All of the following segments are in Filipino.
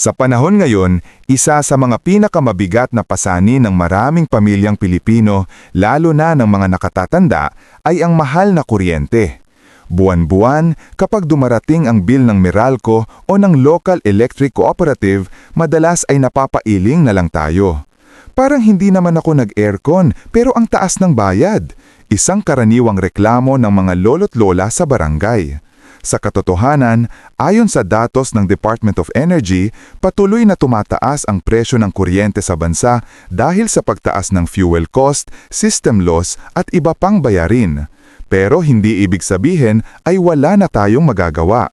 Sa panahon ngayon, isa sa mga pinakamabigat na pasanin ng maraming pamilyang Pilipino, lalo na ng mga nakatatanda, ay ang mahal na kuryente. Buwan-buwan, kapag dumarating ang bill ng Meralco o ng Local Electric Cooperative, madalas ay napapailing na lang tayo. Parang hindi naman ako nag-aircon pero ang taas ng bayad. Isang karaniwang reklamo ng mga lolo't lola sa barangay. Sa katotohanan, ayon sa datos ng Department of Energy, patuloy na tumataas ang presyo ng kuryente sa bansa dahil sa pagtaas ng fuel cost, system loss at iba pang bayarin. Pero hindi ibig sabihin ay wala na tayong magagawa.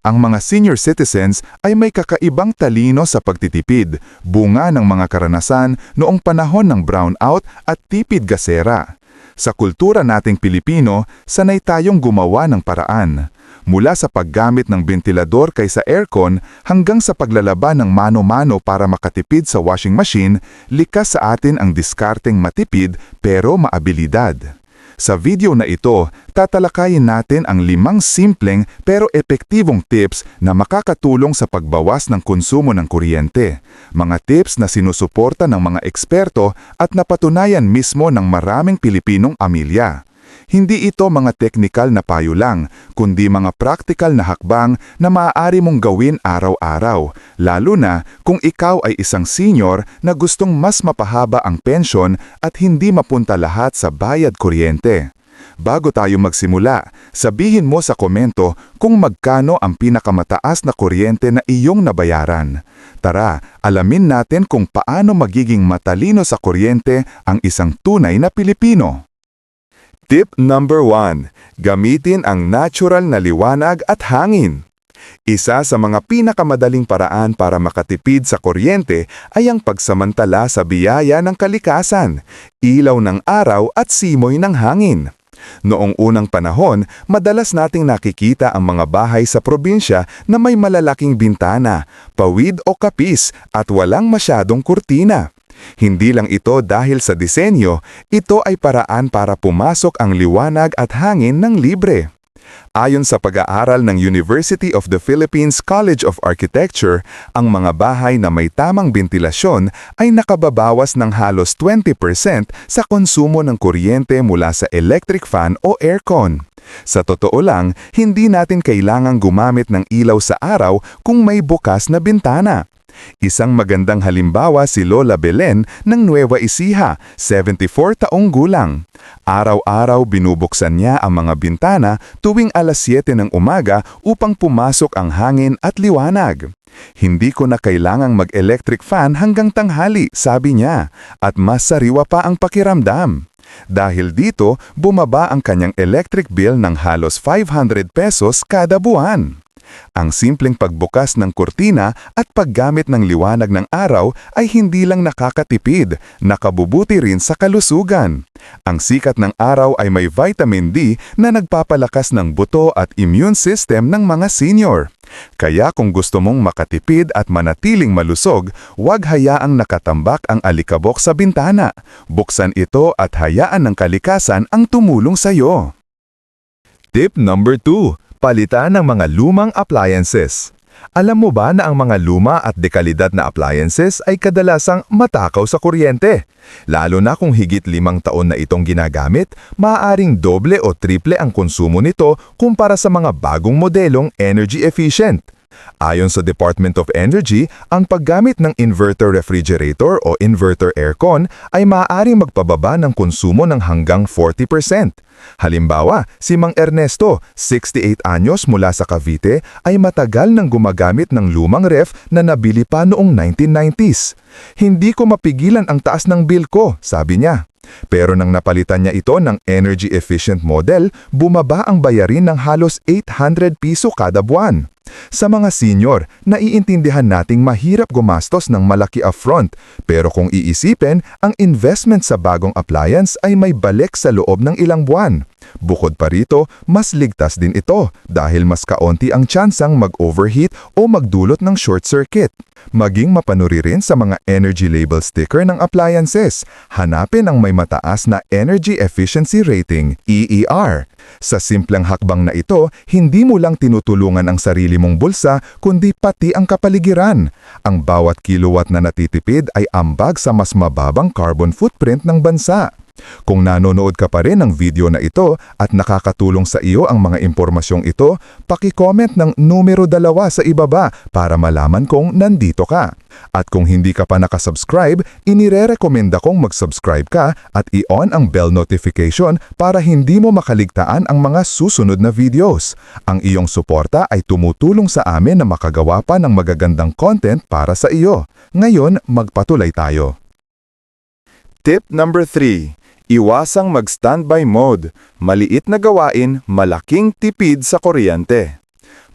Ang mga senior citizens ay may kakaibang talino sa pagtitipid, bunga ng mga karanasan noong panahon ng brownout at tipid gasera. Sa kultura nating Pilipino, sanay tayong gumawa ng paraan. Mula sa paggamit ng ventilador kaysa aircon hanggang sa paglalaba ng mano-mano para makatipid sa washing machine, likas sa atin ang diskarteng matipid pero maabilidad. Sa video na ito, tatalakayin natin ang limang simpleng pero epektibong tips na makakatulong sa pagbawas ng konsumo ng kuryente. Mga tips na sinusuporta ng mga eksperto at napatunayan mismo ng maraming Pilipinong amilya. Hindi ito mga teknikal na payo lang, kundi mga praktikal na hakbang na maaari mong gawin araw-araw, lalo na kung ikaw ay isang senior na gustong mas mapahaba ang pensyon at hindi mapunta lahat sa bayad kuryente. Bago tayo magsimula, sabihin mo sa komento kung magkano ang pinakamataas na kuryente na iyong nabayaran. Tara, alamin natin kung paano magiging matalino sa kuryente ang isang tunay na Pilipino. Tip number 1. Gamitin ang natural na liwanag at hangin. Isa sa mga pinakamadaling paraan para makatipid sa kuryente ay ang pagsamantala sa biyaya ng kalikasan, ilaw ng araw at simoy ng hangin. Noong unang panahon, madalas nating nakikita ang mga bahay sa probinsya na may malalaking bintana, pawid o kapis at walang masyadong kurtina. Hindi lang ito dahil sa disenyo, ito ay paraan para pumasok ang liwanag at hangin ng libre. Ayon sa pag-aaral ng University of the Philippines College of Architecture, ang mga bahay na may tamang bentilasyon ay nakababawas ng halos 20% sa konsumo ng kuryente mula sa electric fan o aircon. Sa totoo lang, hindi natin kailangang gumamit ng ilaw sa araw kung may bukas na bintana. Isang magandang halimbawa si Lola Belen ng Nueva Ecija, 74 taong gulang. Araw-araw binubuksan niya ang mga bintana tuwing alas 7 ng umaga upang pumasok ang hangin at liwanag. Hindi ko na kailangang mag-electric fan hanggang tanghali, sabi niya, at mas sariwa pa ang pakiramdam. Dahil dito, bumaba ang kanyang electric bill ng halos 500 pesos kada buwan. Ang simpleng pagbukas ng kurtina at paggamit ng liwanag ng araw ay hindi lang nakakatipid, nakabubuti rin sa kalusugan. Ang sikat ng araw ay may vitamin D na nagpapalakas ng buto at immune system ng mga senior. Kaya kung gusto mong makatipid at manatiling malusog, huwag hayaang nakatambak ang alikabok sa bintana. Buksan ito at hayaan ng kalikasan ang tumulong sa iyo. Tip number 2 Palitan ng mga lumang appliances. Alam mo ba na ang mga luma at dekalidad na appliances ay kadalasang matakaw sa kuryente? Lalo na kung higit limang taon na itong ginagamit, maaaring doble o triple ang konsumo nito kumpara sa mga bagong modelong energy efficient. Ayon sa Department of Energy, ang paggamit ng inverter refrigerator o inverter aircon ay maaaring magpababa ng konsumo ng hanggang 40%. Halimbawa, si Mang Ernesto, 68 anyos mula sa Cavite, ay matagal nang gumagamit ng lumang ref na nabili pa noong 1990s. Hindi ko mapigilan ang taas ng bill ko, sabi niya. Pero nang napalitan niya ito ng energy-efficient model, bumaba ang bayarin ng halos 800 piso kada buwan. Sa mga senior, naiintindihan nating mahirap gumastos ng malaki upfront, pero kung iisipin, ang investment sa bagong appliance ay may balik sa loob ng ilang buwan. Bukod pa rito, mas ligtas din ito dahil mas kaunti ang tsansang mag-overheat o magdulot ng short circuit. Maging mapanuri rin sa mga energy label sticker ng appliances. Hanapin ang may mataas na Energy Efficiency Rating, EER. Sa simpleng hakbang na ito, hindi mo lang tinutulungan ang sarili mong bulsa, kundi pati ang kapaligiran. Ang bawat kilowatt na natitipid ay ambag sa mas mababang carbon footprint ng bansa. Kung nanonood ka pa rin ng video na ito at nakakatulong sa iyo ang mga impormasyong ito, paki-comment ng numero dalawa sa ibaba para malaman kong nandito ka. At kung hindi ka pa nakasubscribe, inire-recommenda kong mag-subscribe ka at i-on ang bell notification para hindi mo makaligtaan ang mga susunod na videos. Ang iyong suporta ay tumutulong sa amin na makagawa pa ng magagandang content para sa iyo. Ngayon, magpatuloy tayo. Tip number 3. Iwasang mag-standby mode. Maliit na gawain, malaking tipid sa kuryente.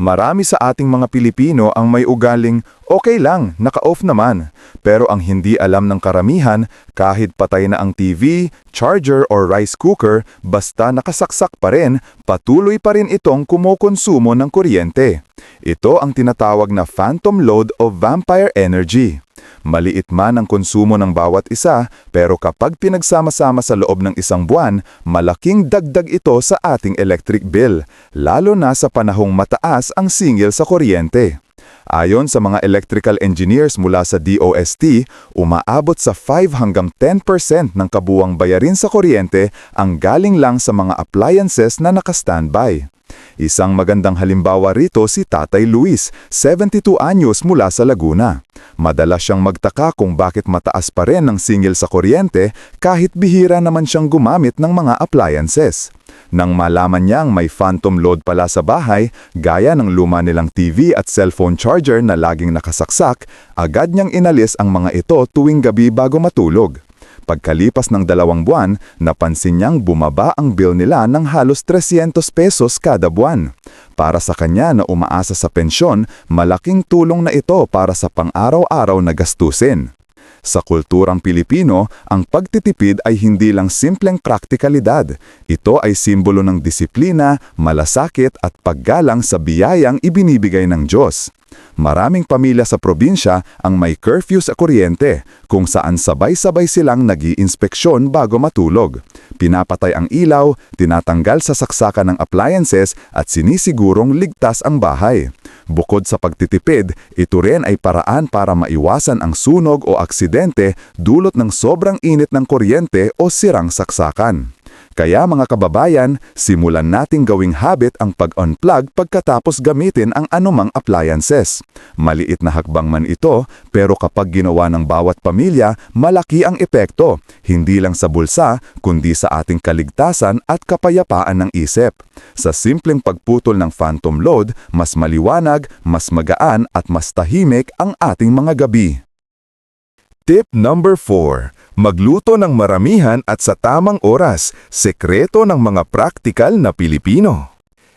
Marami sa ating mga Pilipino ang may ugaling, okay lang, naka-off naman. Pero ang hindi alam ng karamihan, kahit patay na ang TV, charger or rice cooker, basta nakasaksak pa rin, patuloy pa rin itong kumukonsumo ng kuryente. Ito ang tinatawag na phantom load o vampire energy. Maliit man ang konsumo ng bawat isa, pero kapag pinagsama-sama sa loob ng isang buwan, malaking dagdag ito sa ating electric bill, lalo na sa panahong mataas ang singil sa kuryente. Ayon sa mga electrical engineers mula sa DOST, umaabot sa 5 hanggang 10% ng kabuwang bayarin sa kuryente ang galing lang sa mga appliances na naka-standby. Isang magandang halimbawa rito si Tatay Luis, 72 anyos mula sa Laguna. Madalas siyang magtaka kung bakit mataas pa rin ang singil sa kuryente kahit bihira naman siyang gumamit ng mga appliances. Nang malaman niyang may phantom load pala sa bahay, gaya ng luma nilang TV at cellphone charger na laging nakasaksak, agad niyang inalis ang mga ito tuwing gabi bago matulog. Pagkalipas ng dalawang buwan, napansin niyang bumaba ang bill nila ng halos 300 pesos kada buwan. Para sa kanya na umaasa sa pensyon, malaking tulong na ito para sa pang-araw-araw na gastusin. Sa kulturang Pilipino, ang pagtitipid ay hindi lang simpleng praktikalidad. Ito ay simbolo ng disiplina, malasakit at paggalang sa biyayang ibinibigay ng Diyos. Maraming pamilya sa probinsya ang may curfew sa kuryente, kung saan sabay-sabay silang nag inspeksyon bago matulog. Pinapatay ang ilaw, tinatanggal sa saksakan ng appliances at sinisigurong ligtas ang bahay. Bukod sa pagtitipid, ito rin ay paraan para maiwasan ang sunog o aksidente dulot ng sobrang init ng kuryente o sirang saksakan. Kaya mga kababayan, simulan nating gawing habit ang pag-unplug pagkatapos gamitin ang anumang appliances. Maliit na hakbang man ito, pero kapag ginawa ng bawat pamilya, malaki ang epekto, hindi lang sa bulsa, kundi sa ating kaligtasan at kapayapaan ng isip. Sa simpleng pagputol ng phantom load, mas maliwanag, mas magaan at mas tahimik ang ating mga gabi. Tip number 4. Magluto ng maramihan at sa tamang oras, sekreto ng mga praktikal na Pilipino.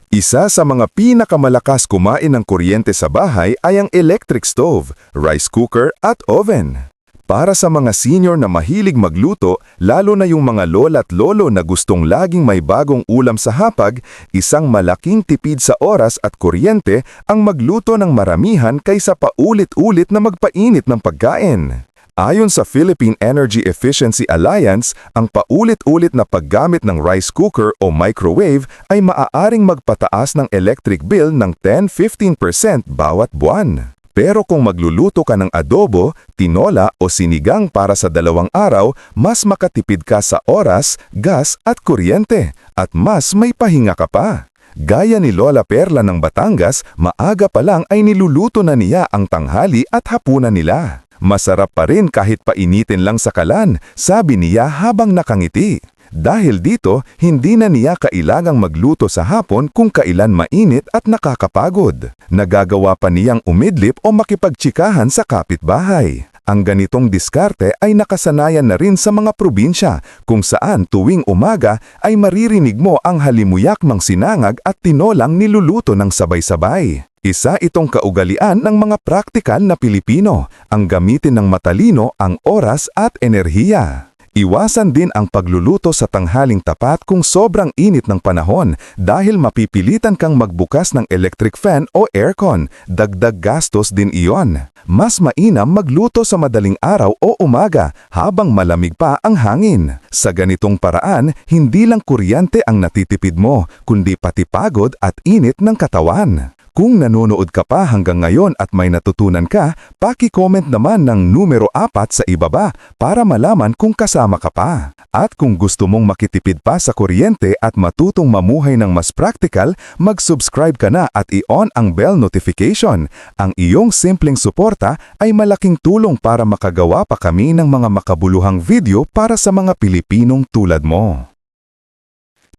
Isa sa mga pinakamalakas kumain ng kuryente sa bahay ay ang electric stove, rice cooker at oven. Para sa mga senior na mahilig magluto, lalo na yung mga lola at lolo na gustong laging may bagong ulam sa hapag, isang malaking tipid sa oras at kuryente ang magluto ng maramihan kaysa paulit-ulit na magpainit ng pagkain. Ayon sa Philippine Energy Efficiency Alliance, ang paulit-ulit na paggamit ng rice cooker o microwave ay maaaring magpataas ng electric bill ng 10-15% bawat buwan. Pero kung magluluto ka ng adobo, tinola o sinigang para sa dalawang araw, mas makatipid ka sa oras, gas at kuryente at mas may pahinga ka pa. Gaya ni Lola Perla ng Batangas, maaga pa lang ay niluluto na niya ang tanghali at hapunan nila. Masarap pa rin kahit painitin lang sa kalan, sabi niya habang nakangiti. Dahil dito, hindi na niya kailangang magluto sa hapon kung kailan mainit at nakakapagod. Nagagawa pa niyang umidlip o makipagtsikahan sa kapitbahay. Ang ganitong diskarte ay nakasanayan na rin sa mga probinsya kung saan tuwing umaga ay maririnig mo ang halimuyak ng sinangag at tinolang niluluto ng sabay-sabay. Isa itong kaugalian ng mga praktikal na Pilipino, ang gamitin ng matalino ang oras at enerhiya. Iwasan din ang pagluluto sa tanghaling tapat kung sobrang init ng panahon dahil mapipilitan kang magbukas ng electric fan o aircon. Dagdag gastos din iyon. Mas mainam magluto sa madaling araw o umaga habang malamig pa ang hangin. Sa ganitong paraan, hindi lang kuryente ang natitipid mo, kundi pati pagod at init ng katawan. Kung nanonood ka pa hanggang ngayon at may natutunan ka, paki-comment naman ng numero 4 sa ibaba para malaman kung kasama ka pa. At kung gusto mong makitipid pa sa kuryente at matutong mamuhay ng mas practical, mag-subscribe ka na at i-on ang bell notification. Ang iyong simpleng suporta ay malaking tulong para makagawa pa kami ng mga makabuluhang video para sa mga Pilipinong tulad mo.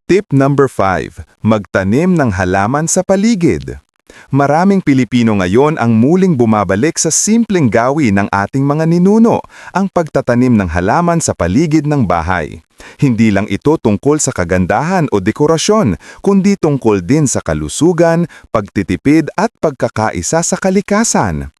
Tip number 5. Magtanim ng halaman sa paligid. Maraming Pilipino ngayon ang muling bumabalik sa simpleng gawi ng ating mga ninuno, ang pagtatanim ng halaman sa paligid ng bahay. Hindi lang ito tungkol sa kagandahan o dekorasyon, kundi tungkol din sa kalusugan, pagtitipid at pagkakaisa sa kalikasan.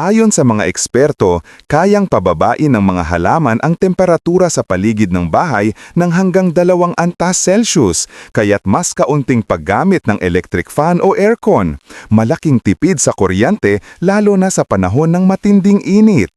Ayon sa mga eksperto, kayang pababain ng mga halaman ang temperatura sa paligid ng bahay ng hanggang dalawang antas Celsius, kaya't mas kaunting paggamit ng electric fan o aircon. Malaking tipid sa kuryente lalo na sa panahon ng matinding init.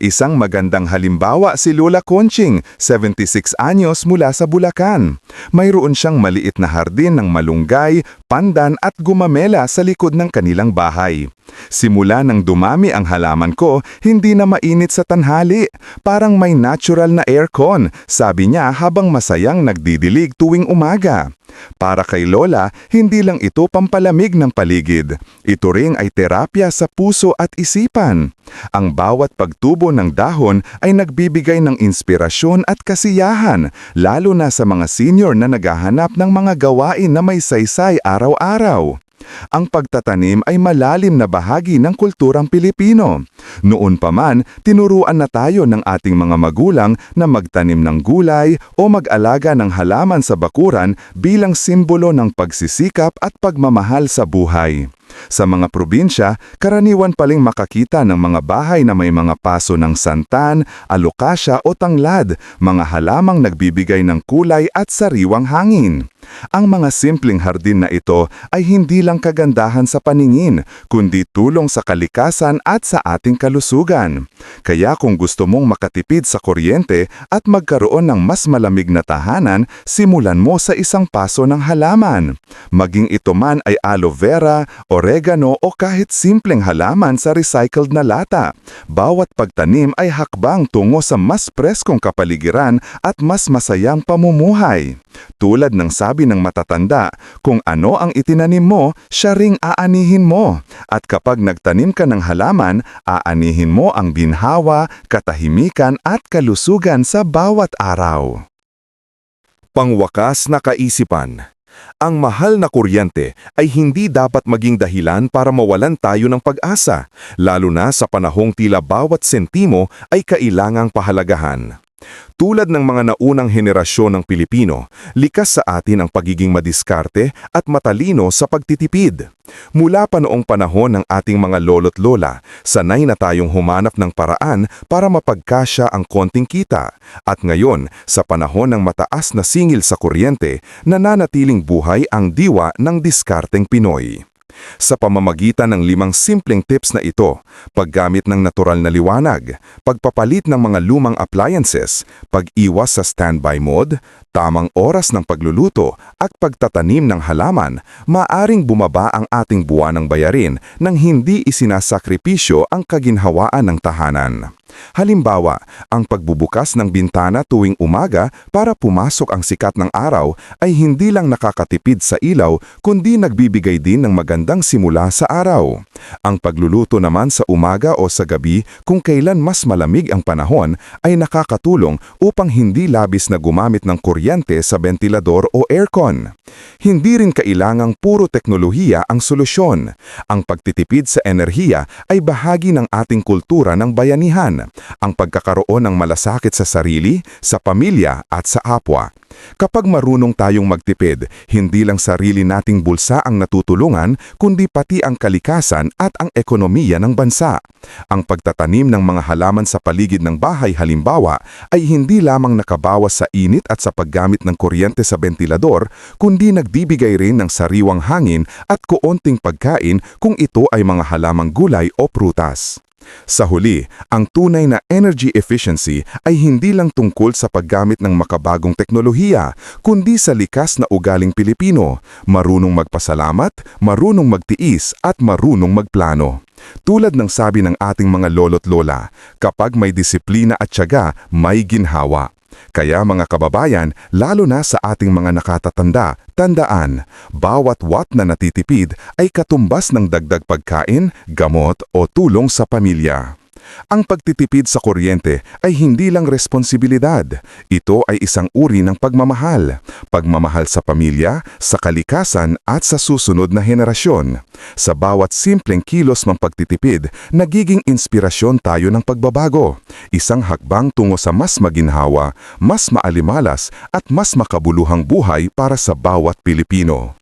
Isang magandang halimbawa si Lola Conching, 76 anyos mula sa Bulacan. Mayroon siyang maliit na hardin ng malunggay, pandan at gumamela sa likod ng kanilang bahay. Simula nang dumami ang halaman ko, hindi na mainit sa tanhali. Parang may natural na aircon, sabi niya habang masayang nagdidilig tuwing umaga. Para kay Lola, hindi lang ito pampalamig ng paligid. Ito ring ay terapya sa puso at isipan. Ang bawat pagtubo ng dahon ay nagbibigay ng inspirasyon at kasiyahan, lalo na sa mga senior na naghahanap ng mga gawain na may saysay araw-araw. Ang pagtatanim ay malalim na bahagi ng kulturang Pilipino. Noon pa man, tinuruan na tayo ng ating mga magulang na magtanim ng gulay o mag-alaga ng halaman sa bakuran bilang simbolo ng pagsisikap at pagmamahal sa buhay. Sa mga probinsya, karaniwan paling makakita ng mga bahay na may mga paso ng santan, alokasya o tanglad, mga halamang nagbibigay ng kulay at sariwang hangin. Ang mga simpleng hardin na ito ay hindi lang kagandahan sa paningin, kundi tulong sa kalikasan at sa ating kalusugan. Kaya kung gusto mong makatipid sa kuryente at magkaroon ng mas malamig na tahanan, simulan mo sa isang paso ng halaman. Maging ito man ay aloe vera, oregano o kahit simpleng halaman sa recycled na lata. Bawat pagtanim ay hakbang tungo sa mas preskong kapaligiran at mas masayang pamumuhay. Tulad ng sabi ng matatanda, kung ano ang itinanim mo, siya ring aanihin mo. At kapag nagtanim ka ng halaman, aanihin mo ang binhawa, katahimikan at kalusugan sa bawat araw. Pangwakas na kaisipan ang mahal na kuryente ay hindi dapat maging dahilan para mawalan tayo ng pag-asa, lalo na sa panahong tila bawat sentimo ay kailangang pahalagahan. Tulad ng mga naunang henerasyon ng Pilipino, likas sa atin ang pagiging madiskarte at matalino sa pagtitipid. Mula pa noong panahon ng ating mga lolo't lola, sanay na tayong humanap ng paraan para mapagkasya ang konting kita. At ngayon, sa panahon ng mataas na singil sa kuryente, nananatiling buhay ang diwa ng diskarteng Pinoy. Sa pamamagitan ng limang simpleng tips na ito, paggamit ng natural na liwanag, pagpapalit ng mga lumang appliances, pag-iwas sa standby mode, tamang oras ng pagluluto at pagtatanim ng halaman, maaring bumaba ang ating buwanang bayarin nang hindi isinasakripisyo ang kaginhawaan ng tahanan. Halimbawa, ang pagbubukas ng bintana tuwing umaga para pumasok ang sikat ng araw ay hindi lang nakakatipid sa ilaw kundi nagbibigay din ng magandang simula sa araw. Ang pagluluto naman sa umaga o sa gabi kung kailan mas malamig ang panahon ay nakakatulong upang hindi labis na gumamit ng kuryente sa ventilador o aircon. Hindi rin kailangang puro teknolohiya ang solusyon. Ang pagtitipid sa enerhiya ay bahagi ng ating kultura ng bayanihan ang pagkakaroon ng malasakit sa sarili, sa pamilya at sa apwa. Kapag marunong tayong magtipid, hindi lang sarili nating bulsa ang natutulungan, kundi pati ang kalikasan at ang ekonomiya ng bansa. Ang pagtatanim ng mga halaman sa paligid ng bahay halimbawa ay hindi lamang nakabawas sa init at sa paggamit ng kuryente sa ventilador, kundi nagbibigay rin ng sariwang hangin at kuonting pagkain kung ito ay mga halamang gulay o prutas. Sa huli, ang tunay na energy efficiency ay hindi lang tungkol sa paggamit ng makabagong teknolohiya, kundi sa likas na ugaling Pilipino, marunong magpasalamat, marunong magtiis at marunong magplano. Tulad ng sabi ng ating mga lolo't lola, kapag may disiplina at tiyaga, may ginhawa. Kaya mga kababayan, lalo na sa ating mga nakatatanda, tandaan, bawat watt na natitipid ay katumbas ng dagdag pagkain, gamot o tulong sa pamilya. Ang pagtitipid sa kuryente ay hindi lang responsibilidad. Ito ay isang uri ng pagmamahal. Pagmamahal sa pamilya, sa kalikasan at sa susunod na henerasyon. Sa bawat simpleng kilos ng pagtitipid, nagiging inspirasyon tayo ng pagbabago. Isang hakbang tungo sa mas maginhawa, mas maalimalas at mas makabuluhang buhay para sa bawat Pilipino.